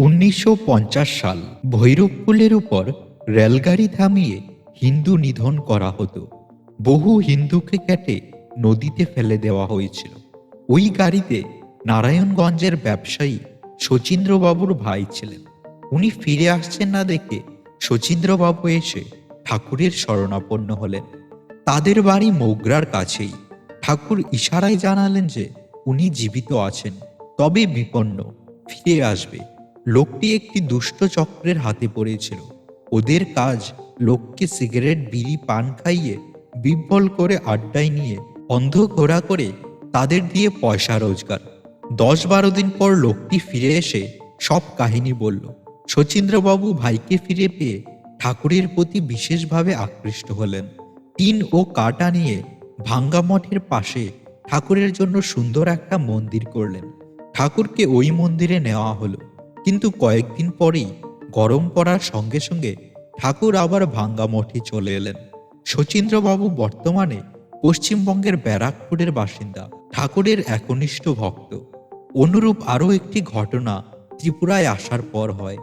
উনিশশো পঞ্চাশ সাল ভৈরবকুলের উপর রেলগাড়ি থামিয়ে হিন্দু নিধন করা হতো। বহু হিন্দুকে কেটে নদীতে ফেলে দেওয়া হয়েছিল। ওই গাড়িতে নারায়ণগঞ্জের ব্যবসায়ী শচীন্দ্রবাবুর ভাই ছিলেন। উনি ফিরে আসছেন না দেখে শচীন্দ্রবাবু এসে ঠাকুরের শরণাপন্ন হলেন। তাদের বাড়ি মৌগ্রার কাছেই। ঠাকুর ইশারায় জানালেন যে উনি জীবিত আছেন, তবে বিপন্ন, ফিরে আসবে। লোকটি একটি দুষ্ট চক্রের হাতে পড়েছিল। ওদের কাজ লোককে সিগারেট, বিড়ি, পান খাইয়ে বিব্বল করে আড্ডায় নিয়ে অন্ধ ঘোরা করে তাদের দিয়ে পয়সা রোজগার। দশ বারো দিন পর লোকটি ফিরে এসে সব কাহিনী বলল। শচীন্দ্রবাবু ভাইকে ফিরে পেয়ে ঠাকুরের প্রতি বিশেষভাবে আকৃষ্ট হলেন। টিন ও কাটা নিয়ে ভাঙ্গা মঠের পাশে ঠাকুরের জন্য সুন্দর একটা মন্দির করলেন। ঠাকুরকে ওই মন্দিরে নেওয়া হলো। কিন্তু কয়েকদিন পরেই গরম পড়ার সঙ্গে সঙ্গে ঠাকুর আবার ভাঙ্গা মঠে চলে এলেন। শচীন্দ্রবাবু বর্তমানে পশ্চিমবঙ্গের ব্যারাকপুরের বাসিন্দা, ঠাকুরের একনিষ্ঠ ভক্ত। অনুরূপ আরও একটি ঘটনা ত্রিপুরায় আসার পর হয়।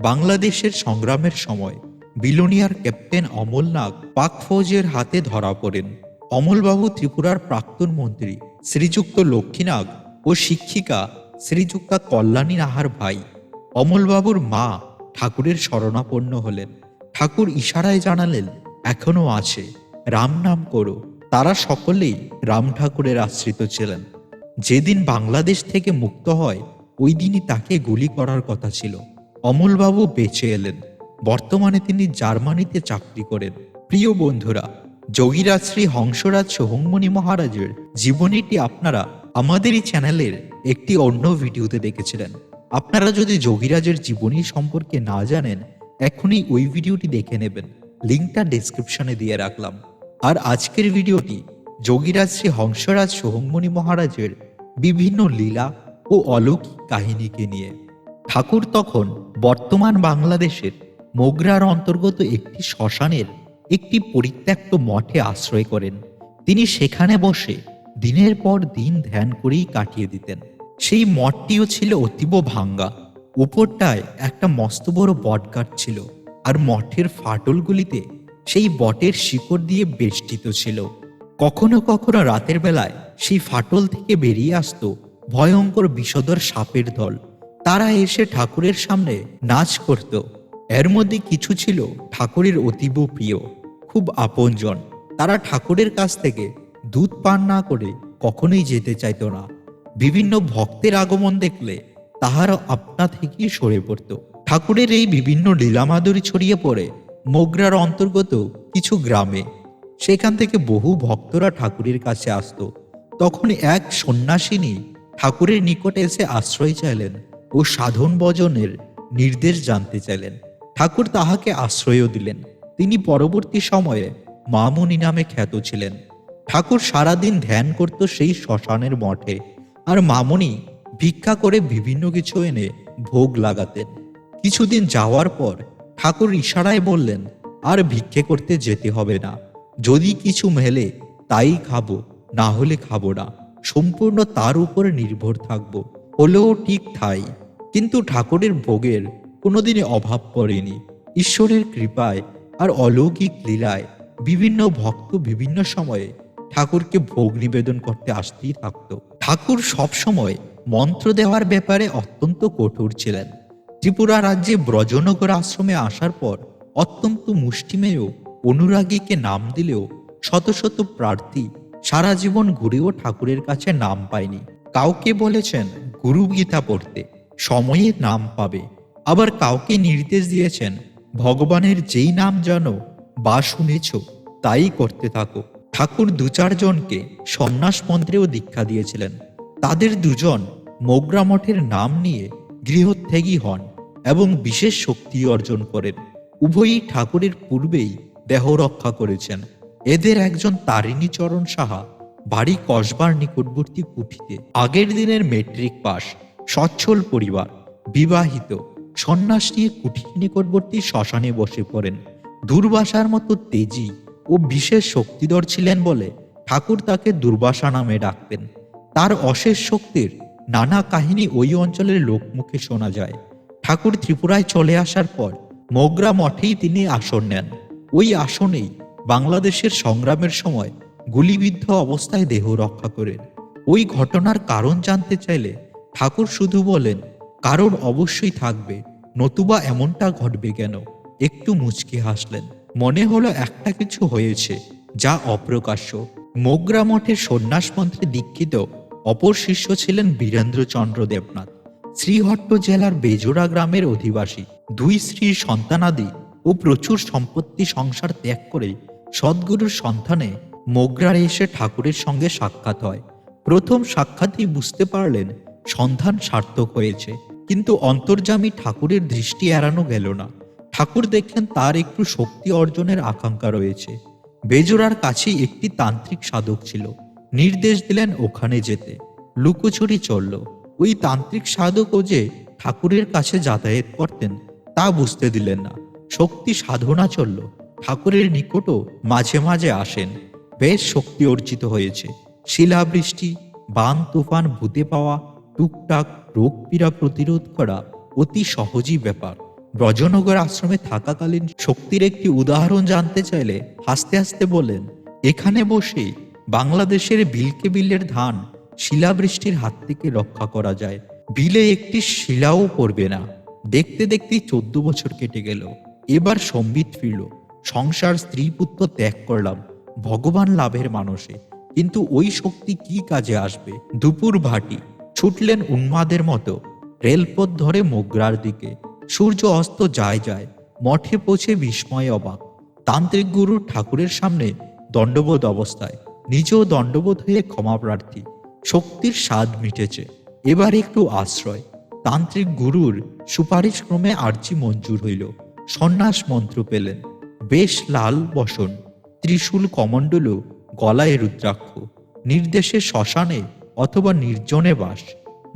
বাংলাদেশের সংগ্রামের সময় বিলোনিয়ার ক্যাপ্টেন অমল নাগ পাক ফৌজের হাতে ধরা পড়েন। অমলবাবু ত্রিপুরার প্রাক্তন মন্ত্রী শ্রীযুক্ত লক্ষ্মীনাগ ও শিক্ষিকা শ্রীযুক্তা কল্যাণী নাহার ভাই অমলবাবুর মা ঠাকুরের শরণাপন্ন হলেন। ঠাকুর ইশারায় জানালেন, এখনও আছে, রাম নাম করো। তারা সকলেই রাম ঠাকুরের আশ্রিত ছিলেন। যেদিন বাংলাদেশ থেকে মুক্ত হয়, ওই দিনই তাকে গুলি করার কথা ছিল। অমলবাবু বেঁচে এলেন। বর্তমানে তিনি জার্মানিতে চাকরি করেন। প্রিয় বন্ধুরা যোগীরাজ শ্রী হংসরাজ সোহংমণি মহারাজের জীবনীটি আপনারা আমাদেরই চ্যানেলের একটি অন্য ভিডিওতে দেখেছিলেন। আপনারা যদি যোগীরাজের জীবনী সম্পর্কে না জানেন, এখনই ওই ভিডিওটি দেখে নেবেন। লিঙ্কটা ডেসক্রিপশনে দিয়ে রাখলাম। আর আজকের ভিডিওটি যোগীরাজ শ্রী হংসরাজ সোহংমণি মহারাজের বিভিন্ন লীলা ও অলৌকিক কাহিনীকে নিয়ে। ঠাকুর তখন বর্তমান বাংলাদেশের মোগরার অন্তর্গত একটি শ্মশানের একটি পরিত্যক্ত মঠে আশ্রয় করেন। তিনি সেখানে বসে দিনের পর দিন ধ্যান করেই কাটিয়ে দিতেন। সেই মঠটিও ছিল অতীব ভাঙ্গা। উপরটায় একটা মস্ত বড় বটগাছ ছিল আর মঠের ফাটলগুলিতে সেই বটের শিকড় দিয়ে বেষ্টিত ছিল। কখনো কখনো রাতের বেলায় সেই ফাটল থেকে বেরিয়ে আসতো ভয়ঙ্কর বিষধর সাপের দল। তারা এসে ঠাকুরের সামনে নাচ করত। এর মধ্যে কিছু ছিল ঠাকুরের অতীব প্রিয়, খুব আপনজন। তারা ঠাকুরের কাছ থেকে দুধ পান না করে কখনোই যেতে চাইতো না। বিভিন্ন ভক্তের আগমন দেখলে তাহারা আপনা থেকেই সরে পড়ত। ঠাকুরের এই বিভিন্ন লীলামাদুরি ছড়িয়ে পড়ে মোগরার অন্তর্গত কিছু গ্রামে। সেখান থেকে বহু ভক্তরা ঠাকুরের কাছে আসত। তখন এক সন্ন্যাসিনী ঠাকুরের নিকটে এসে আশ্রয় চাইলেন ও সাধন ভজনের নির্দেশ জানতে চাইলেন। ঠাকুর তাহাকে আশ্রয়ও দিলেন। তিনি পরবর্তী সময়ে মামুনি নামে খ্যাত ছিলেন। ঠাকুর সারাদিন ধ্যান করত সেই শ্মশানের মঠে। আর মামনি ভিক্ষা করে বিভিন্ন কিছু এনে ভোগ লাগাতেন। কিছুদিন যাওয়ার পর ঠাকুর ইশারায় বললেন, আর ভিক্ষে করতে যেতে হবে না। যদি কিছু মেলে তাই খাব, না হলে খাব না। সম্পূর্ণ তার উপরে নির্ভর থাকব। হলেও ঠিক ঠাই। কিন্তু ঠাকুরের ভোগের কোনোদিনই অভাব পড়েনি। ঈশ্বরের কৃপায় আর অলৌকিক লীলায় বিভিন্ন ভক্ত বিভিন্ন সময়ে ঠাকুরকে ভোগ নিবেদন করতে আসতেই থাকতো। ঠাকুর সবসময় মন্ত্র দেওয়ার ব্যাপারে অত্যন্ত কঠোর ছিলেন। ত্রিপুরা রাজ্যে ব্রজনগর আশ্রমে আসার পর অত্যন্ত মুষ্টিমেয় অনুরাগীকে নাম দিলেও শত শত প্রার্থী সারা জীবন ঘুরেও ঠাকুরের কাছে নাম পায়নি। কাউকে বলেছেন, গুরু গীতা পড়তে, সময়ে নাম পাবে। আবার কাউকে নির্দেশ দিয়েছেন, ভগবানের যেই নাম জানো বা শুনেছ, তাই করতে থাকো। ঠাকুর দু চারজনকে সন্ন্যাস মন্ত্রেও দীক্ষা দিয়েছিলেন। তাদের দুজন মোগরা মঠের নাম নিয়ে গৃহত্যাগী হন এবং বিশেষ শক্তি অর্জন করেন। উভয়ই ঠাকুরের পূর্বেই দেহ রক্ষা করেছেন। এদের একজন তারিণী চরণ সাহা বাড়ি কসবার নিকটবর্তী কুঠিতে। আগের দিনের মেট্রিক পাস সচ্ছল পরিবার, বিবাহিত, সন্ন্যাস নিয়ে কুঠির নিকটবর্তী শ্মশানে বসে পড়েন। দুর্বাসার মতো তেজি ও বিশেষ শক্তিধর ছিলেন বলে ঠাকুর তাকে দুর্বাসা নামে ডাকতেন। তার অশেষ শক্তির নানা কাহিনী ওই অঞ্চলের লোকমুখে শোনা যায়। ঠাকুর ত্রিপুরায় চলে আসার পর মোগরা মঠেই তিনি আসন নেন। ওই আসনেই বাংলাদেশের সংগ্রামের সময় গুলিবিদ্ধ অবস্থায় দেহ রক্ষা করেন। ওই ঘটনার কারণ জানতে চাইলে ঠাকুর শুধু বলেন, কারণ অবশ্যই থাকবে, নতুবা এমনটা ঘটবে কেন? একটু মুচকি হাসলেন। মনে হলো একটা কিছু হয়েছে, যা অপ্রকাশ্য। মোগরা মঠের সন্ন্যাস মন্ত্রে দীক্ষিত অপর শিষ্য ছিলেন বীরেন্দ্রচন্দ্র দেবনাথ, শ্রীহট্ট জেলার বেজোড়া গ্রামের অধিবাসী। দুই স্ত্রীর সন্তানাদি ও প্রচুর সম্পত্তি সংসার ত্যাগ করে সদ্গুরুর সন্তানে মোগরারে এসে ঠাকুরের সঙ্গে সাক্ষাৎ হয়। প্রথম সাক্ষাতেই বুঝতে পারলেন সন্ধান সার্থক হয়েছে, কিন্তু অন্তর্যামী ঠাকুরের দৃষ্টি এড়ানো গেল না। ঠাকুর দেখলেন তার একটু শক্তি অর্জনের আকাঙ্ক্ষা রয়েছে। বেজোড়ার কাছেই একটি তান্ত্রিক সাধক ছিল। নির্দেশ দিলেন ওখানে যেতে। লুকোচুরি চলল। ওই তান্ত্রিক সাধকও যে ঠাকুরের কাছে যাতায়াত করতেন, তা বুঝতে দিলেন না। শক্তি সাধনা চলল। ঠাকুরের নিকটও মাঝে মাঝে আসেন। বেশ শক্তি অর্জিত হয়েছে। শিলাবৃষ্টি, বান তুফান, ভূতে পাওয়া, টুকটাক রোগ পীড়া প্রতিরোধ করা অতি সহজই ব্যাপার। ব্রজনগর আশ্রমে থাকাকালীন শক্তির একটি উদাহরণ জানতে চাইলে হাসতে হাসতে বলেন এখানে বসে বাংলাদেশের বিলকে বিলের ধান শিলাবৃষ্টির হাত থেকে রক্ষা করা যায়। বিলে একটি শিলাও পড়বে না। দেখতে দেখতেই চোদ্দ বছর কেটে গেল। এবার সম্বিত ফিরল। সংসার স্ত্রী পুত্র ত্যাগ করলাম। ভগবান লাভের মানুষে। কিন্তু ওই শক্তি কি কাজে আসবে? দুপুর ভাটি। ছুটলেন উন্মাদের মতো। রেলপথ ধরে মোগরার দিকে। সূর্য অস্ত যায় যায়, মঠে পৌঁছে বিস্ময়ে অবাক। তান্ত্রিক গুরু ঠাকুরের সামনে দণ্ডবোধ অবস্থায়, নিজেও দণ্ডবোধ হয়ে ক্ষমা প্রার্থী। শক্তির স্বাদ মিটেছে। এবার একটু আশ্রয়। তান্ত্রিক গুরুর সুপারিশ ক্রমে আর্জি মঞ্জুর হইল। সন্ন্যাস মন্ত্র পেলেন। বেশ লাল বসন, ত্রিশূল কমণ্ডল, গলায় রুদ্রাক্ষ। নির্দেশে শ্মশানে অথবা নির্জনে বাস।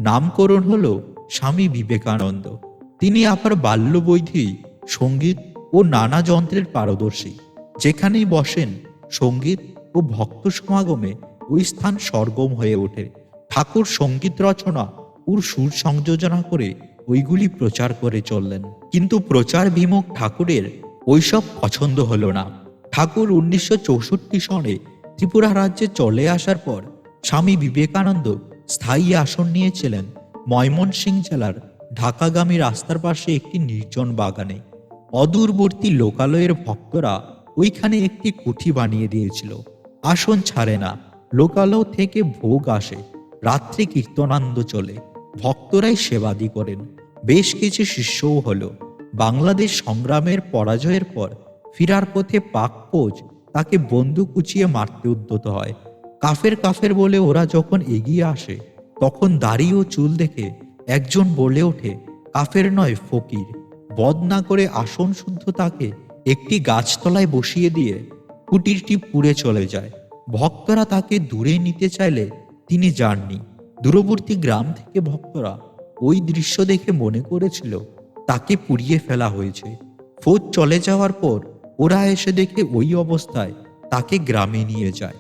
নামকরণ হল স্বামী বিবেকানন্দ। তিনি আবার বাল্যবৈধি সংগীত ও নানা যন্ত্রের পারদর্শী, যেখানেই বসেন সংগীত ও ভক্ত সমাগমে ওই স্থান সরগম হয়ে ওঠে। ঠাকুর সংগীত রচনা ওর সুর সংযোজনা করে ওইগুলি প্রচার করে চললেন। কিন্তু প্রচার বিমুখ ঠাকুরের ওইসব পছন্দ হলো না। ঠাকুর উনিশশো চৌষট্টি সনে ত্রিপুরা রাজ্যে চলে আসার পর স্বামী বিবেকানন্দ স্থায়ী আসন নিয়েছিলেন ময়মনসিং জেলার ঢাকাগামী রাস্তার পাশে একটি নির্জন বাগানে অদূরবর্তী লোকালয়ের ভক্তরা ওইখানে একটি কুঠি বানিয়ে দিয়েছিল। আসন ছাড়ে না, লোকালয় থেকে ভোগ আসে, রাত্রে কীর্তনান্দ চলে, ভক্তরাই সেবাদি করেন। বেশ কিছু শিষ্যও হলো। বাংলাদেশ সংগ্রামের পরাজয়ের পর ফিরার পথে পাক পোজ তাকে বন্দুক উঁচিয়ে মারতে উদ্যত হয়। কাফের কাফের বলে ওরা যখন এগিয়ে আসে, তখন দাড়ি ও চুল দেখে একজন বলে ওঠে, কাফের নয়, ফকির। বদ না করে আসন শুদ্ধ তাকে একটি গাছতলায় বসিয়ে দিয়ে কুটিরটি পুড়ে চলে যায়। ভক্তরা তাকে দূরে নিতে চাইলে তিনি যাননি। দূরবর্তী গ্রাম থেকে ভক্তরা ওই দৃশ্য দেখে মনে করেছিল, তাকে পুড়িয়ে ফেলা হয়েছে। ফৌজ চলে যাওয়ার পর ওরা এসে দেখে ওই অবস্থায় তাকে গ্রামে নিয়ে যায়।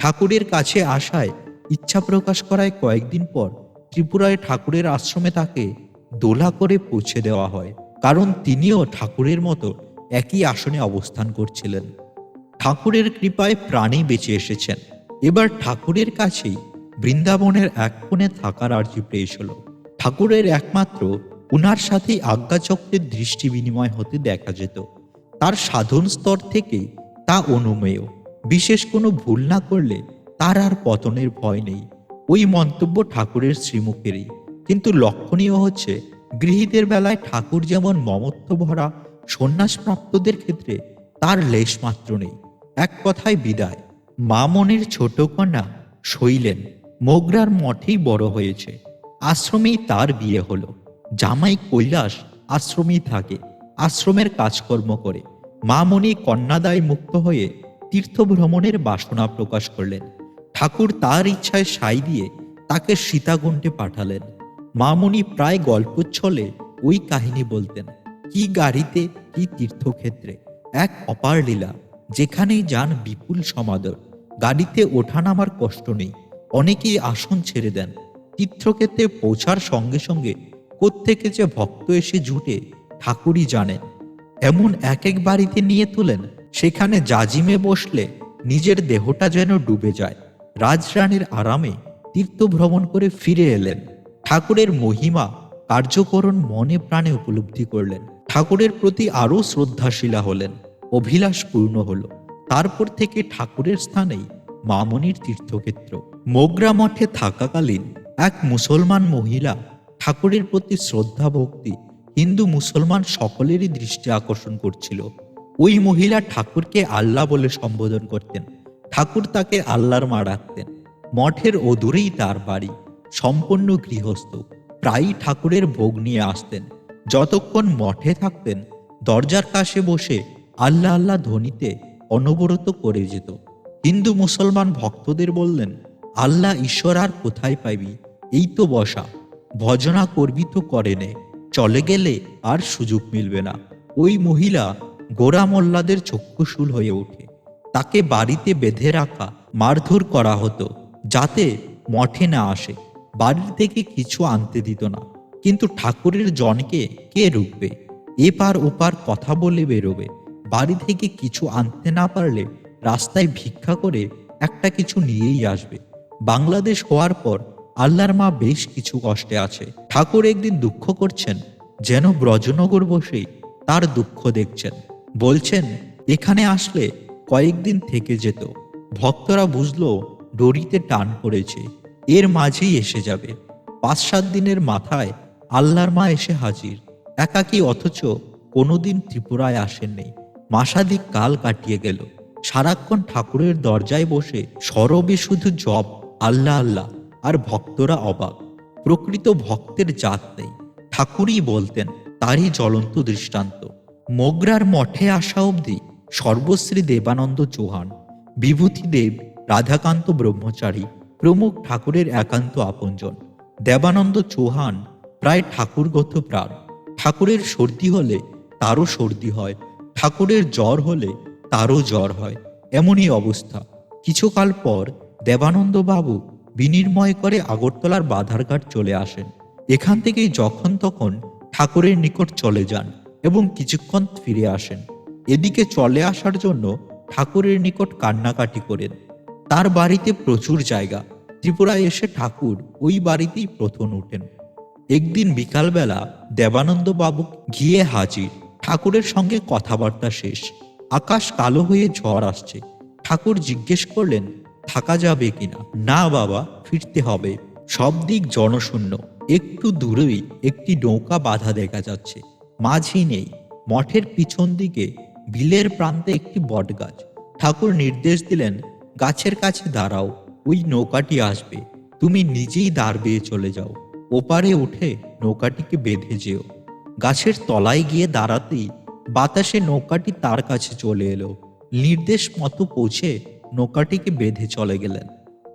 ঠাকুরের কাছে আসায় ইচ্ছা প্রকাশ করায় কয়েকদিন পর ত্রিপুরায় ঠাকুরের আশ্রমে তাকে দোলা করে পৌঁছে দেওয়া হয়, কারণ তিনিও ঠাকুরের মতো একই আসনে অবস্থান করছিলেন। ঠাকুরের কৃপায় প্রাণী বেঁচে এসেছেন। এবার ঠাকুরের কাছেই বৃন্দাবনের এক কোণে থাকার আর্জি পেশ হলো ঠাকুরের একমাত্র উনার সাথেই আজ্ঞাচক্রের দৃষ্টি বিনিময় হতে দেখা যেত। তার সাধন স্তর থেকে তা অনুমেয়। বিশেষ কোনো ভুল না করলে তার আর পতনের ভয় নেই। ওই মন্তব্য ঠাকুরের শ্রীমুখেরই। কিন্তু লক্ষণীয় হচ্ছে, গৃহীদের বেলায় ঠাকুর যেমন মমত্ব ভরা, সন্ন্যাসপ্রাপ্তদের ক্ষেত্রে তার লেশ মাত্র নেই। এক কথায় বিদায়, মা মনের ছোট কন্যা শৈলেন, মোগরার মঠেই বড় হয়েছে। আশ্রমেই তার বিয়ে হলো। জামাই কৈলাস আশ্রমেই থাকে, আশ্রমের কাজকর্ম করে। মামনি কন্যাদায় মুক্ত হয়ে তীর্থ ভ্রমণের বাসনা প্রকাশ করলেন। ঠাকুর তার ইচ্ছায় সাই দিয়ে তাকে সীতাকুণ্ডে পাঠালেন। মামনি প্রায় গল্প ছলে ওই কাহিনী বলতেন, কি গাড়িতে, কি তীর্থক্ষেত্রে, এক অপার লীলা, যেখানেই যান বিপুল সমাদর। গাড়িতে ওঠানামার কষ্ট নেই, অনেকেই আসন ছেড়ে দেন। তীর্থক্ষেত্রে পৌঁছার সঙ্গে সঙ্গে কোত্থেকে যে ভক্ত এসে জুটে, ঠাকুরই জানেন। এমন এক এক বাড়িতে নিয়ে তোলেন, সেখানে জাজিমে বসলে নিজের দেহটা যেন ডুবে যায়। রাজরানীর আরামে তীর্থ ভ্রমণ করে ফিরে এলেন। ঠাকুরের মহিমা, কার্যকরণ মনে প্রাণে উপলব্ধি করলেন। ঠাকুরের প্রতি আরও শ্রদ্ধাশীলা হলেন, অভিলাষ পূর্ণ হলো। তারপর থেকে ঠাকুরের স্থানেই মামনির তীর্থক্ষেত্র। মোগরা মঠে থাকাকালীন এক মুসলমান মহিলা ঠাকুরের প্রতি শ্রদ্ধা ভক্তি হিন্দু মুসলমান সকলেরই দৃষ্টি আকর্ষণ করছিল। ওই মহিলা ঠাকুরকে আল্লাহ বলে সম্বোধন করতেন। ঠাকুর তাকে আল্লাহর মা ডাকতেন। মঠের অদূরেই তার বাড়ি, সম্পূর্ণ গৃহস্থ। প্রায়ই ঠাকুরের ভোগ নিয়ে আসতেন। যতক্ষণ মঠে থাকতেন, দরজার কাছে বসে আল্লাহ আল্লাহ ধ্বনিতে অনবরত করে যেত। হিন্দু মুসলমান ভক্তদের বললেন, আল্লাহ ঈশ্বর আর কোথায় পাইবি এই তো বসা। ভজনা করবি তো করে নে। চলে গেলে আর সুযোগ মিলবে না। ওই মহিলা গোরা মোল্লাদের চক্ষুশূল হয়ে ওঠে। তাকে বাড়িতে বেঁধে রাখা, মারধর করা হতো, যাতে মঠে না আসে। বাড়ি থেকে কিছু আনতে দিত না। কিন্তু ঠাকুরের জনকে কে রুখবে? এপার ওপার কথা বলে বেরোবে। বাড়ি থেকে কিছু আনতে না পারলে রাস্তায় ভিক্ষা করে একটা কিছু নিয়েই আসবে। বাংলাদেশ হওয়ার পর আল্লাহর মা বেশ কিছু কষ্টে আছে। ঠাকুর একদিন দুঃখ করছেন, যেন ব্রজনগর বসেই তার দুঃখ দেখছেন। বলছেন, এখানে আসলে কয়েকদিন থেকে যেত। ভক্তরা বুঝলো ডরিতে টান পড়েছে। এর মাঝেই এসে যাবে। পাঁচ সাত দিনের মাথায় আল্লাহর মা এসে হাজির। একাকী অথচ কোনোদিন ত্রিপুরায় আসেননি। মাসাদিক কাল কাটিয়ে গেল। সারাক্ষণ ঠাকুরের দরজায় বসে সরবে শুধু জপ, আল্লাহ আল্লাহ, আর ভক্তরা অবাক। প্রকৃত ভক্তের জাত নেই। ঠাকুরই বলতেন, তারই জ্বলন্ত দৃষ্টান্ত। মোগরার মঠে আসা অবধি সর্বশ্রী দেবানন্দ চৌহান, বিভূতি দেব, রাধাকান্ত ব্রহ্মচারী, প্রমুখ ঠাকুরের একান্ত আপনজন। দেবানন্দ চৌহান প্রায় ঠাকুরগত প্রাণ। ঠাকুরের সর্দি হলে তারও সর্দি হয়, ঠাকুরের জ্বর হলে তারও জ্বর হয়, এমনই অবস্থা। কিছুকাল পর দেবানন্দ বাবু বিনির্ময় করে আগরতলার বাধারঘাট চলে আসেন। এখান থেকেই যখন তখন ঠাকুরের নিকট চলে যান এবং কিছুক্ষণ ফিরে আসেন। এদিকে চলে আসার জন্য ঠাকুরের নিকট কান্নাকাটি করেন। তার বাড়িতে প্রচুর জায়গা। ত্রিপুরায় এসে ঠাকুর ওই বাড়িতেই প্রথম উঠেন একদিন বিকালবেলা দেবানন্দ বাবু গিয়ে হাজির। ঠাকুরের সঙ্গে কথাবার্তা শেষ। আকাশ কালো হয়ে ঝড় আসছে। ঠাকুর জিজ্ঞেস করলেন, থাকা যাবে কিনা না বাবা, ফিরতে হবে। সব দিক জনশূন্য। একটু দূরেই একটি নৌকা বাধা দেখা যাচ্ছে। মাঝি নেই। মঠের পিছন দিকে বিলের প্রান্তে একটি বটগাছ। ঠাকুর নির্দেশ দিলেন, গাছের কাছে দাঁড়াও, ওই নৌকাটি আসবে। তুমি নিজেই দাঁড় বেয়ে চলে যাও। ওপারে উঠে নৌকাটিকে বেঁধে যেও। গাছের তলায় গিয়ে দাঁড়াতেই বাতাসে নৌকাটি তার কাছে চলে এলো। নির্দেশ মতো পৌঁছে নৌকাটিকে বেঁধে চলে গেলেন।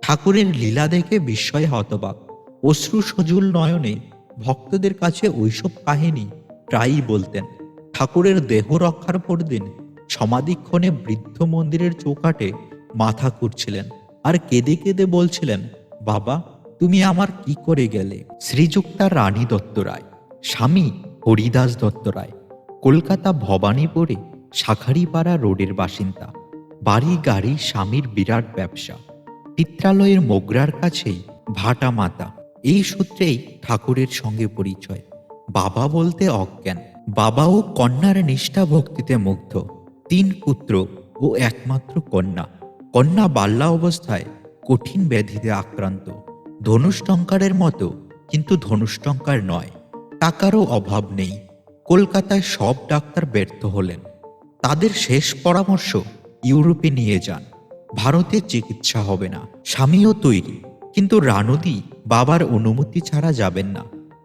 ঠাকুরের লীলা দেখে বিস্ময়ে হতবাক। অশ্রু সজুল নয়নে ভক্তদের কাছে ওইসব কাহিনী প্রায়ই বলতেন। ঠাকুরের দেহ রক্ষার পরদিন সমাধিক্ষণে বৃদ্ধ মন্দিরের চৌকাটে মাথা কুটছিলেন আর কেঁদে কেঁদে বলছিলেন, বাবা, তুমি আমার কি করে গেলে? শ্রীযুক্তা রানী দত্ত রায়, স্বামী হরিদাস দত্ত রায়, কলকাতা ভবানীপুরে শাখারিপাড়া রোডের বাসিন্দা বাড়ি গাড়ি স্বামীর বিরাট ব্যবসা, পিত্রালয়ের মোগরার কাছেই ভাটা মাতা, এই সূত্রেই ঠাকুরের সঙ্গে পরিচয়। বাবা বলতে অজ্ঞান। বাবা ও কন্যার নিষ্ঠা ভক্তিতে মুগ্ধ। তিন পুত্র ও একমাত্র কন্যা। কন্যা বাল্যা অবস্থায় কঠিন ব্যাধিতে আক্রান্ত। ধনুষ্টঙ্কারের মতো, কিন্তু ধনুষ্টঙ্কার নয়। টাকারও অভাব নেই। কলকাতায় সব ডাক্তার ব্যর্থ হলেন। তাদের শেষ পরামর্শ, ইউরোপে নিয়ে যান। ভারতে চিকিৎসা হবে না। স্বামীও তৈরি। কিন্তু রানুদি বাবার অনুমতি ছাড়া যাবেন না।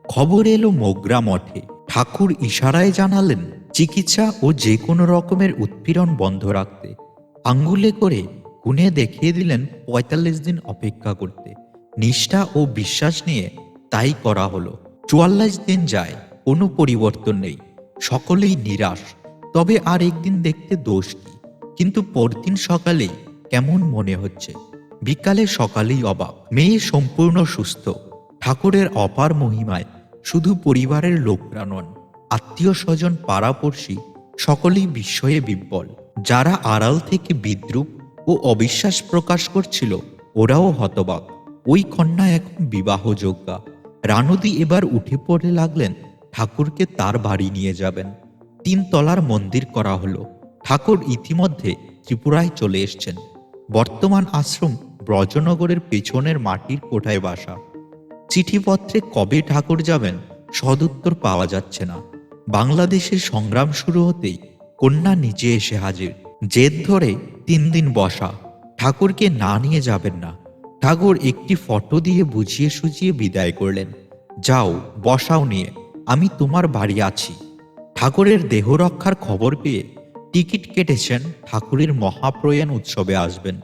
খবর এলো মোগরা মঠে। ঠাকুর ইশারায় জানালেন, চিকিৎসা ও যে কোনো রকমের উৎপীড়ন বন্ধ রাখতে। আঙ্গুলে করে গুনে দেখিয়ে দিলেন পঁয়তাল্লিশ দিন অপেক্ষা করতে। নিষ্ঠা ও বিশ্বাস নিয়ে তাই করা হলো। চুয়াল্লিশ দিন যায়, কোনো পরিবর্তন নেই। সকলেই নিরাশ, তবে আর একদিন দেখতে দোষ কি? কিন্তু পরদিন সকালেই কেমন মনে হচ্ছে? বিকালে সকালেই অবাক। মেয়ে সম্পূর্ণ সুস্থ। ঠাকুরের অপার মহিমায় শুধু পরিবারের লোকরা নন আত্মীয় স্বজন পাড়াপড়শি সকলেই বিস্ময়ে বিব্বল। যারা আড়াল থেকে বিদ্রুপ ও অবিশ্বাস প্রকাশ করছিল, ওরাও হতবাক। ওই কন্যা এখন বিবাহযোগ্যা। রানুদি এবার উঠে পড়ে লাগলেন, ঠাকুরকে তার বাড়ি নিয়ে যাবেন। তিন তলার মন্দির করা হলো। ঠাকুর ইতিমধ্যে ত্রিপুরায় চলে এসছেন। বর্তমান আশ্রম ব্রজনগরের পেছনের মাটির কোঠায় বাসা। চিঠিপত্রে কবে ঠাকুর যাবেন সদুত্তর পাওয়া যাচ্ছে না। বাংলাদেশের সংগ্রাম শুরু হতেই কন্যা নিচে এসে হাজির। জেদ ধরে তিন দিন বসা। ঠাকুরকে না নিয়ে যাবেন না। ঠাকুর একটি ফটো দিয়ে বুঝিয়ে সুঝিয়ে বিদায় করলেন। যাও, বসাও নিয়ে, আমি তোমার বাড়ি আছি। ঠাকুরের দেহ রক্ষার খবর পেয়ে টিকিট কেটেছেন ঠাকুরের মহাপ্রয়াণ উৎসবে আসবেন।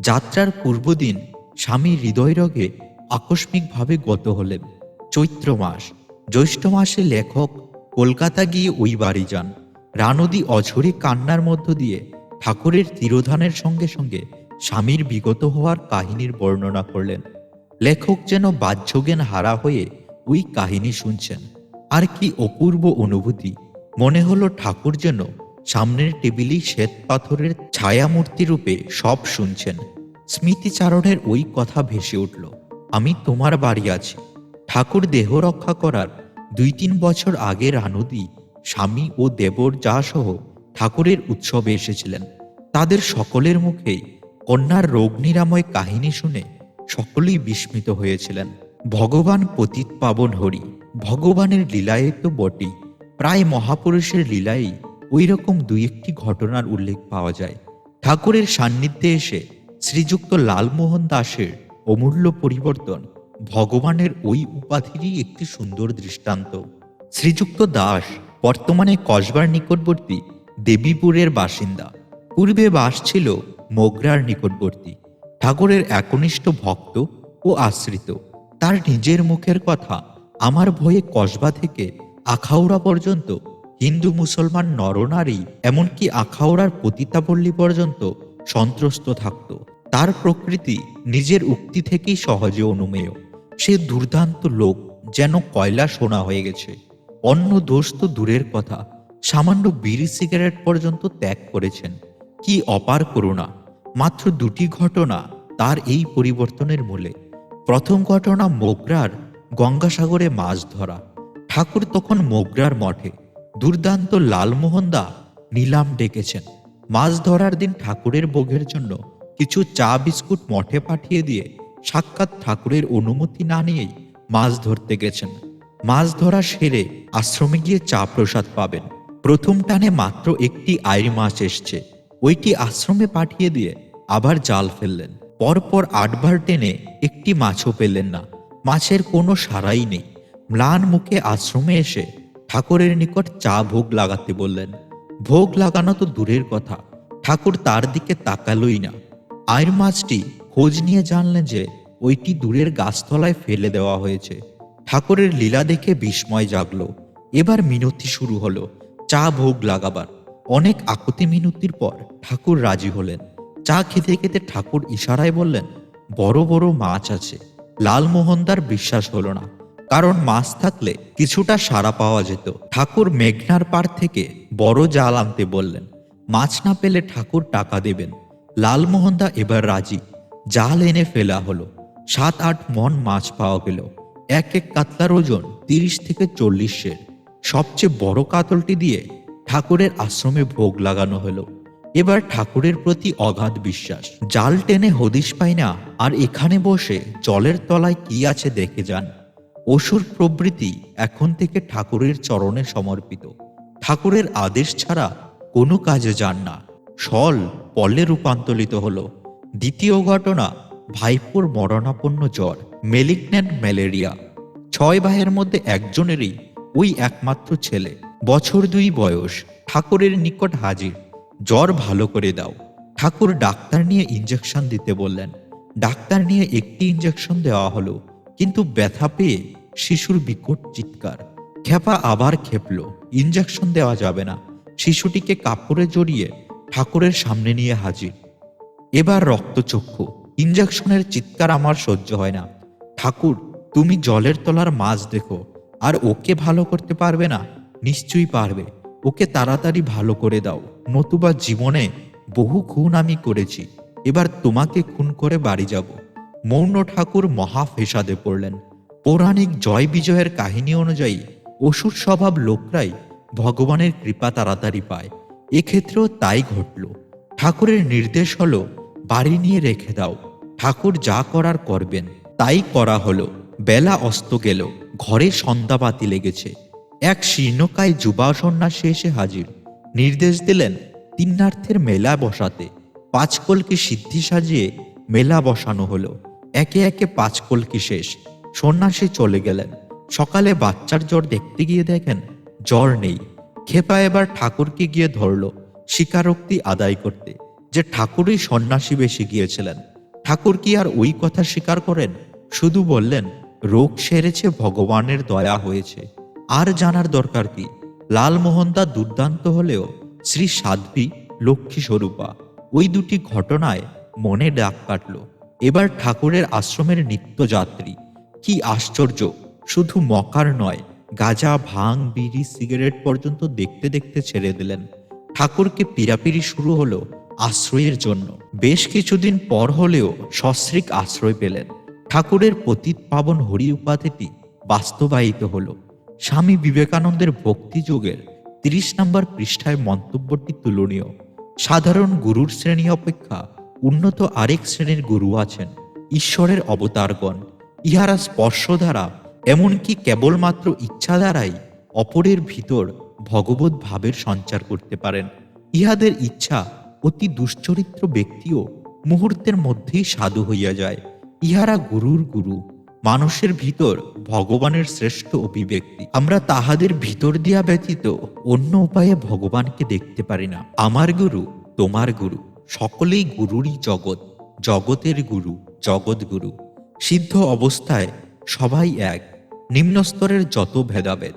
যাত্রার পূর্বদিন স্বামী হৃদয়রোগে আকস্মিকভাবে গত হলেন। চৈত্র মাস। জ্যৈষ্ঠ মাসে লেখক কলকাতা গিয়ে ওই বাড়ি যান। রানদী অঝরে কান্নার মধ্য দিয়ে ঠাকুরের তিরোধানের সঙ্গে সঙ্গে স্বামীর বিগত হওয়ার কাহিনীর বর্ণনা করলেন। লেখক যেন বাহ্যজ্ঞান হারা হয়ে ওই কাহিনী শুনছেন। আর কি অপূর্ব অনুভূতি। মনে হলো ঠাকুর যেন সামনের টেবিলেই শ্বেত পাথরের ছায়ামূর্তি রূপে সব শুনছেন। স্মৃতিচারণের ওই কথা ভেসে উঠল। আমি তোমার বাড়ি আছি। ঠাকুর দেহ রক্ষা করার দুই তিন বছর আগে রানুদি, স্বামী ও দেবর যা সহ ঠাকুরের উৎসবে এসেছিলেন। তাদের সকলের মুখেই কন্যার রোগ নিরাময় কাহিনী শুনে সকলেই বিস্মিত হয়েছিলেন। ভগবান পতিত পাবন হরি, ভগবানের লীলায় তো বটেই। প্রায় মহাপুরুষের লীলায় ওই রকম দুই একটি ঘটনার উল্লেখ পাওয়া যায়। ঠাকুরের সান্নিধ্যে এসে শ্রীযুক্ত লালমোহন দাসের অমূল্য পরিবর্তন ভগবানের ওই উপাধিরই একটি সুন্দর দৃষ্টান্ত। শ্রীযুক্ত দাস বর্তমানে কসবার নিকটবর্তী দেবীপুরের বাসিন্দা। পূর্বে বাস ছিল মোগরার নিকটবর্তী। ঠাকুরের একনিষ্ঠ ভক্ত ও আশ্রিত। তার নিজের মুখের কথা আমার ভয়ে কসবা থেকে আখাউড়া পর্যন্ত হিন্দু মুসলমান নরনারী এমনকি আখাউড়ার পতিতাপল্লী পর্যন্ত সন্ত্রস্ত থাকত। তার প্রকৃতি নিজের উক্তি থেকেই সহজে অনুমেয়। সে দুর্দান্ত লোক যেন কয়লা সোনা হয়ে গেছে। অন্য দোষ তো দূরের কথা। সামান্য বিড়ি সিগারেট পর্যন্ত ত্যাগ করেছেন। কি অপার করুণা। মাত্র দুটি ঘটনা তার এই পরিবর্তনের মূলে। প্রথম ঘটনা মোগরার গঙ্গাসাগরে মাছ ধরা। ঠাকুর তখন মোগরার মঠে। দুর্দান্ত লালমোহন দা নিলাম ডেকেছেন। মাছ ধরার দিন ঠাকুরের ভোগের জন্য কিছু চা বিস্কুট মঠে পাঠিয়ে দিয়ে সাক্ষাৎ ঠাকুরের অনুমতি না নিয়েই মাছ ধরতে গেছেন। মাছ ধরা সেরে আশ্রমে গিয়ে চা প্রসাদ পাবেন। প্রথম টানে মাত্র একটি আইর মাছ এসছে। ওইটি আশ্রমে পাঠিয়ে দিয়ে আবার জাল ফেললেন। পরপর আটবার টেনে একটি মাছও পেলেন না। মাছের কোনো সারাই নেই। ম্লান মুখে আশ্রমে এসে ঠাকুরের নিকট চা ভোগ লাগাতে বললেন, ভোগ লাগানো তো দূরের কথা। ঠাকুর তার দিকে তাকালোই না। আয়ের মাছটি খোঁজ নিয়ে জানলেন যে ওইটি দূরের গাছতলায় ফেলে দেওয়া হয়েছে। ঠাকুরের লীলা দেখে বিস্ময় জাগলো। এবার মিনতি শুরু হলো, চা ভোগ লাগাবার। অনেক আকুতি মিনতির পর ঠাকুর রাজি হলেন। চা খেতে খেতে ঠাকুর ইশারায় বললেন, বড় বড় মাছ আছে। লালমোহনদার বিশ্বাস হলো না। কারণ মাছ থাকলে কিছুটা সাড়া পাওয়া যেত। ঠাকুর মেঘনার পাড় থেকে বড় জাল আনতে বললেন, মাছ না পেলে ঠাকুর টাকা দেবেন। লালমোহনদা এবার রাজি। জাল এনে ফেলা হলো। সাত, আট মন মাছ পাওয়া গেল। এক এক কাতলার ওজন তিরিশ থেকে চল্লিশের। সবচেয়ে বড় কাতলটি দিয়ে ঠাকুরের আশ্রমে ভোগ লাগানো হলো। এবার ঠাকুরের প্রতি অগাধ বিশ্বাস। জাল টেনে হদিশ পাই না, আর এখানে বসে জলের তলায় কি আছে দেখে যান। অসুর প্রবৃত্তি এখন থেকে ঠাকুরের চরণে সমর্পিত। ঠাকুরের আদেশ ছাড়া কোনো কাজে যান না। সল পলে রূপান্তরিত হল। দ্বিতীয় ঘটনা, ভাইপোর মরণাপন্ন জ্বর, মেলিগন্যান্ট ম্যালেরিয়া। ছয় ভাইয়ের মধ্যে একজনেরই ওই একমাত্র ছেলে, বছর দুই বয়স, ঠাকুরের নিকট হাজির। জ্বর ভালো করে দাও। ঠাকুর ডাক্তার নিয়ে ইঞ্জেকশন দিতে বললেন। ডাক্তার নিয়ে একটি ইঞ্জেকশন দেওয়া হলো, কিন্তু ব্যথা পেয়ে শিশুর বিকট চিৎকার। খেপা আবার খেপল। ইঞ্জেকশন দেওয়া যাবে না। শিশুটিকে কাপড়ে জড়িয়ে ঠাকুরের সামনে নিয়ে হাজির। এবার রক্তচক্ষু ইঞ্জেকশনের চিৎকার আমার সহ্য হয় না। ঠাকুর, তুমি জলের তলার মাছ দেখো, আর ওকে ভালো করতে পারবে না? নিশ্চয়ই পারবে। ওকে তাড়াতাড়ি ভালো করে দাও, নতুবা জীবনে বহু খুন আমি করেছি। এবার তোমাকে খুন করে বাড়ি যাব। মৌন ঠাকুর মহা ফেসাদে পড়লেন। পৌরাণিক জয় বিজয়ের কাহিনী অনুযায়ী অসুর স্বভাব লোকরাই ভগবানের কৃপা তাড়াতাড়ি পায়। এক্ষেত্রেও তাই ঘটল। ঠাকুরের নির্দেশ হলো, বাড়ি নিয়ে রেখে দাও। ঠাকুর যা করার করবেন, তাই করা হলো। বেলা অস্ত গেল, ঘরে সন্ধ্যাবাতি লেগেছে। এক শীর্ণকায় যুবা সন্ন্যাসী এসে হাজির। নির্দেশ দিলেন, তিন্নার্থের মেলা বসাতে। পাঁচ কলকি সিদ্ধি সাজিয়ে মেলা বসানো হলো। একে একে পাঁচ কলকি শেষ। সন্ন্যাসী চলে গেলেন। সকালে বাচ্চার জ্বর দেখতে গিয়ে দেখেন, জ্বর নেই। খেপা এবার ঠাকুরকে গিয়ে ধরলো, স্বীকারোক্তি আদায় করতে, যে ঠাকুরই সন্ন্যাসী বেশি গিয়েছিলেন। ঠাকুর কি আর ওই কথা স্বীকার করেন? শুধু বললেন, রোগ সেরেছে, ভগবানের দয়া হয়েছে। আর জানার দরকার কি? লালমোহনদা দুর্দান্ত হলেও শ্রী সাধ্বী লক্ষ্মী স্বরূপা ওই দুটি ঘটনায় মনে ডাক কাটল। এবার ঠাকুরের আশ্রমের নিত্যযাত্রী। কি আশ্চর্য! শুধু মকার নয় গাজা, ভাং, বিড়ি, সিগারেট পর্যন্ত দেখতে দেখতে ছেড়ে দিলেন। ঠাকুরকে পিরাপিরি শুরু হলো আশ্রয়ের জন্য। বেশ কিছুদিন পর হলেও সস্ত্রিক আশ্রয় পেলেন। ঠাকুরের পতিত পাবন হরি উপাধিটি বাস্তবায়িত হলো। স্বামী বিবেকানন্দের ভক্তি যোগের তিরিশ নম্বর পৃষ্ঠায় মন্তব্যটি তুলনীয়। সাধারণ গুরুর শ্রেণি অপেক্ষা উন্নত আরেক শ্রেণির গুরু আছেন, ঈশ্বরের অবতারগণ। ইহারা স্পর্শ দ্বারা এমনকি কেবলমাত্র ইচ্ছা দ্বারাই অপরের ভিতর ভগবত ভাবের সঞ্চার করতে পারেন। ইহাদের ইচ্ছা অতি দুশ্চরিত্র ব্যক্তিও মুহূর্তের মধ্যেই সাধু হইয়া যায়। ইহারা গুরুর গুরু, মানুষের ভিতর ভগবানের শ্রেষ্ঠ অভিব্যক্তি। আমরা তাহাদের ভিতর দিয়া ব্যতীত অন্য উপায়ে ভগবানকে দেখতে পারি না। আমার গুরু, তোমার গুরু, সকলেই গুরুরই জগৎ, জগতের গুরু জগৎ গুরু সিদ্ধ অবস্থায় সবাই এক। নিম্নস্তরের যত ভেদাভেদ,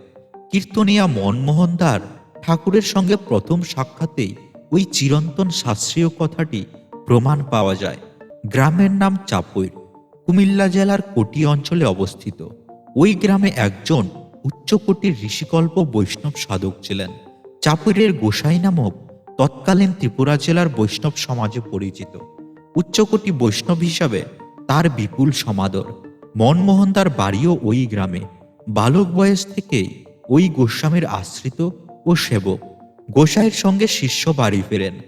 কীর্তনিয়া মনমোহন দার ঠাকুরের সঙ্গে প্রথম সাক্ষাতেই ওই চিরন্তন শাস্ত্রীয় কথাটি প্রমাণ পাওয়া যায়। গ্রামের নাম চাপৈর কুমিল্লা জেলার কোটি অঞ্চলে অবস্থিত। ওই গ্রামে একজন উচ্চকোটির ঋষিকল্প বৈষ্ণব সাধক ছিলেন। চাপুরের গোসাই নামক তৎকালীন ত্রিপুরা জেলার বৈষ্ণব সমাজে পরিচিত। উচ্চকোটি বৈষ্ণব হিসাবে তার বিপুল সমাদর। মনমোহন তার বাড়িও ওই গ্রামে। বালক বয়স থেকেই ওই গোস্বামীর আশ্রিত ও সেবক। গোসাইয়ের সঙ্গে শিষ্য বাড়ি ফেরেন,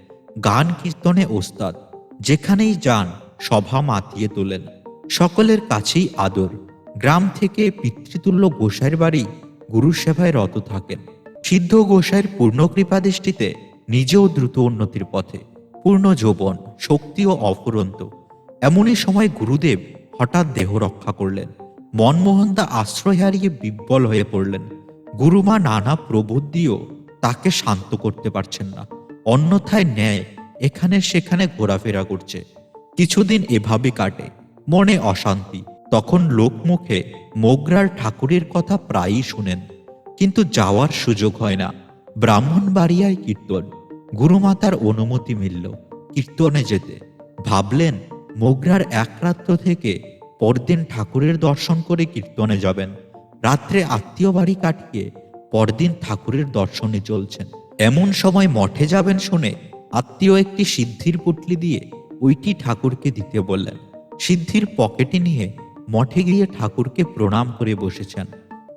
গান কীর্তনে ওস্তাদ, যেখানেই যান সভা মাতিয়ে তোলেন। সকলের কাছেই আদর। গ্রাম থেকে পিতৃতুল্য গোসাইয়ের বাড়ি গুরু সেবায় রত থাকেন। সিদ্ধ গোসাইয়ের পূর্ণ কৃপা দৃষ্টিতে নিজেও দ্রুত উন্নতির পথে, পূর্ণ যৌবন, শক্তি ও অফুরন্ত। এমনই সময় গুরুদেব হঠাৎ দেহ রক্ষা করলেন। মনমোহন দা আশ্রয় হারিয়ে বিব্বল হয়ে পড়লেন। গুরুমা নানা প্রবোধ দিয়েও তাকে শান্ত করতে পারছেন না। অন্যথায় ন্যায় এখানে সেখানে ঘোরাফেরা করছে। কিছুদিন এভাবে কাটে, মনে অশান্তি। তখন লোকমুখে মোগরার ঠাকুরের কথা প্রায়ই শুনেন। কিন্তু যাওয়ার সুযোগ হয় না। ব্রাহ্মণ বাড়িয়ায় কীর্তন গুরুমাতার অনুমতি মিলল, কীর্তনে যেতে। ভাবলেন মোগরার এক রাত্র থেকে পরদিন ঠাকুরের দর্শন করে কীর্তনে যাবেন। রাত্রে আত্মীয় বাড়ি কাটিয়ে পরদিন ঠাকুরের দর্শনে চলছেন। এমন সময় মঠে যাবেন শুনে আত্মীয় একটি সিদ্ধির পুটলি দিয়ে ওইটি ঠাকুরকে দিতে বললেন। সিদ্ধির পকেটে নিয়ে মঠে গিয়ে ঠাকুরকে প্রণাম করে বসেছেন।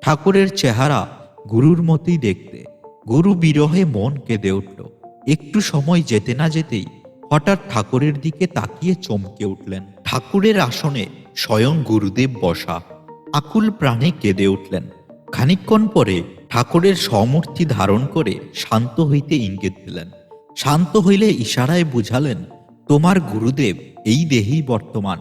ঠাকুরের চেহারা গুরুর মতোই দেখতে। গুরু বিরহে মন কেঁদে উঠল। একটু সময় যেতে না যেতেই হঠাৎ ঠাকুরের দিকে তাকিয়ে চমকে উঠলেন। ঠাকুরের আসনে স্বয়ং গুরুদেব বসা, আকুল প্রাণে কেঁদে উঠলেন। খানিকক্ষণ পরে ঠাকুরের সমূর্তি ধারণ করে শান্ত হইতে ইঙ্গিত দিলেন। শান্ত হইলে ইশারায় বুঝালেন, তোমার গুরুদেব এই দেহেই বর্তমান,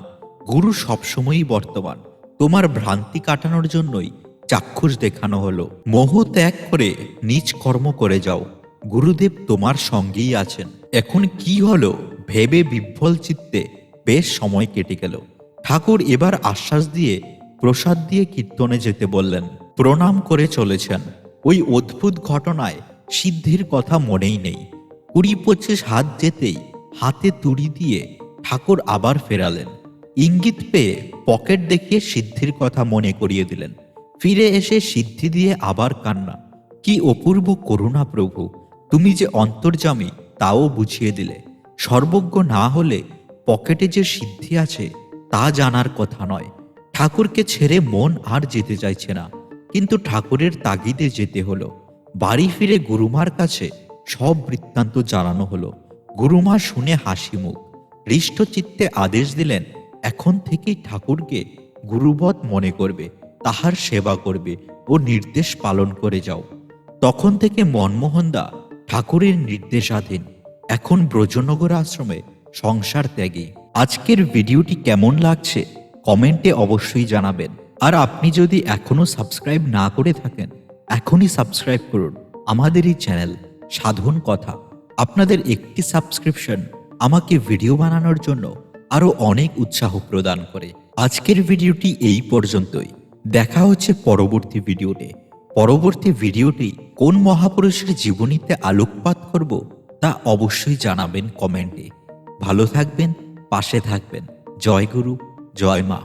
গুরু সবসময়ই বর্তমান। তোমার ভ্রান্তি কাটানোর জন্যই চাক্ষুষ দেখানো হলো। মোহ ত্যাগ করে নিজ কর্ম করে যাও। গুরুদেব তোমার সঙ্গেই আছেন। এখন কি হলো? ভেবে বিভ্বল চিত্তে বেশ সময় কেটে গেল। ঠাকুর এবার আশ্বাস দিয়ে প্রসাদ দিয়ে কীর্তনে যেতে বললেন। প্রণাম করে চলেছেন। ওই অদ্ভুত ঘটনায় সিদ্ধির কথা মনেই নেই। কুড়ি পঁচিশ হাত যেতেই হাতে তুড়ি দিয়ে ঠাকুর আবার ফেরালেন। ইঙ্গিত পেয়ে পকেট দেখিয়ে সিদ্ধির কথা মনে করিয়ে দিলেন। ফিরে এসে সিদ্ধি দিয়ে আবার কান্না। কি অপূর্ব করুণা প্রভু! তুমি যে অন্তর্জামী তাও বুঝিয়ে দিলে। সর্বজ্ঞ না হলে পকেটে যে সিদ্ধি আছে, তা জানার কথা নয়। ঠাকুরকে ছেড়ে মন আর যেতে চাইছে না, কিন্তু ঠাকুরের তাগিদে যেতে হলো। বাড়ি ফিরে গুরুমার কাছে সব বৃত্তান্ত জানানো হলো। গুরুমা শুনে হাসি মুখ। হৃষ্টচিত্তে আদেশ দিলেন, এখন থেকেই ঠাকুরকে গুরুবৎ মনে করবে, তাহার সেবা করবে ও নির্দেশ পালন করে যাও। তখন থেকে মনমোহনদা ঠাকুরের নির্দেশাধীন এখন ব্রজনগর আশ্রমে সংসার ত্যাগী। আজকের ভিডিওটি কেমন লাগছে কমেন্টে অবশ্যই জানাবেন। আর আপনি যদি এখনও সাবস্ক্রাইব না করে থাকেন, এখনই সাবস্ক্রাইব করুন আমাদের এই চ্যানেল সাধন কথা। আপনাদের একটি সাবস্ক্রিপশন আমাকে ভিডিও বানানোর জন্য আরও অনেক উৎসাহ প্রদান করে। আজকের ভিডিওটি এই পর্যন্তই। দেখা হচ্ছে পরবর্তী ভিডিওতে। পরবর্তী ভিডিওটি কোন মহাপুরুষের জীবনীতে আলোকপাত করব তা অবশ্যই জানাবেন কমেন্টে। ভালো থাকবেন, পাশে থাকবেন। জয় গুরু, জয় মা।